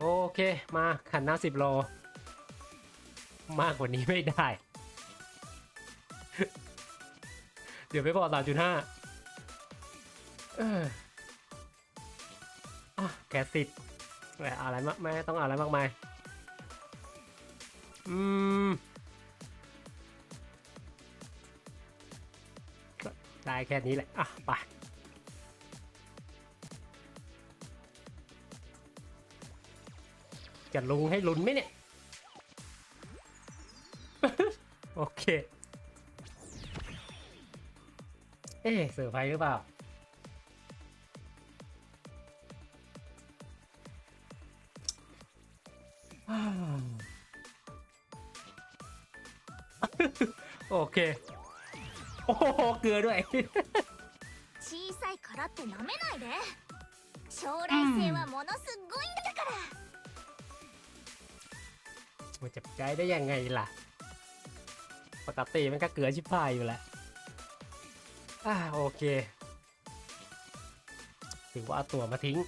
โอเค มาขันหน้าสิบโล มากกว่านี้ไม่ได้ เดี๋ยวไปบอสามจุดห้าเอออะแกสติดแต่อะไรมากไม่ต้องอะไรมากมาย อืม ได้แค่นี้แหละ อะ ไป จะลุงให้ลุ้นไหมเนี่ย โอเค เอ๊ะเซอร์ไพรส์หรือเปล่า อ้าวโอเค โอ้โหเกลือด้วย 小さいからってなめないで将来性はものすごいんだから、 มันจะใจได้ยังไงล่ะ ปกติมันก็เกลือชิบพายอยู่แหละอ่าโอเค ถือว่าเอาตัวมาทิ้ง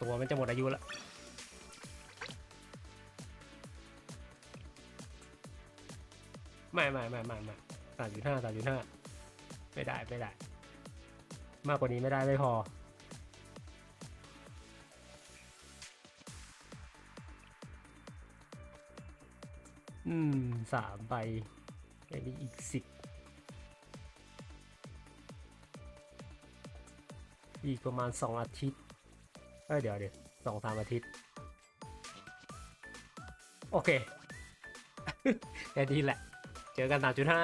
ตัวมันจะหมดอายุละไม่ไม่ไม่ไม่ไม่สามจุดห้าสามจุดห้าไม่ได้ไม่ได้ มากกว่านี้ไม่ได้ไม่พอ อืมสามใบอันนี้อีกสิบอีกประมาณสองอาทิตย์เอ้ยเดี๋ยวเดี๋ยวสองสามอาทิตย์ โอเคแค่นี้แหละ เจอกันสามจุดห้า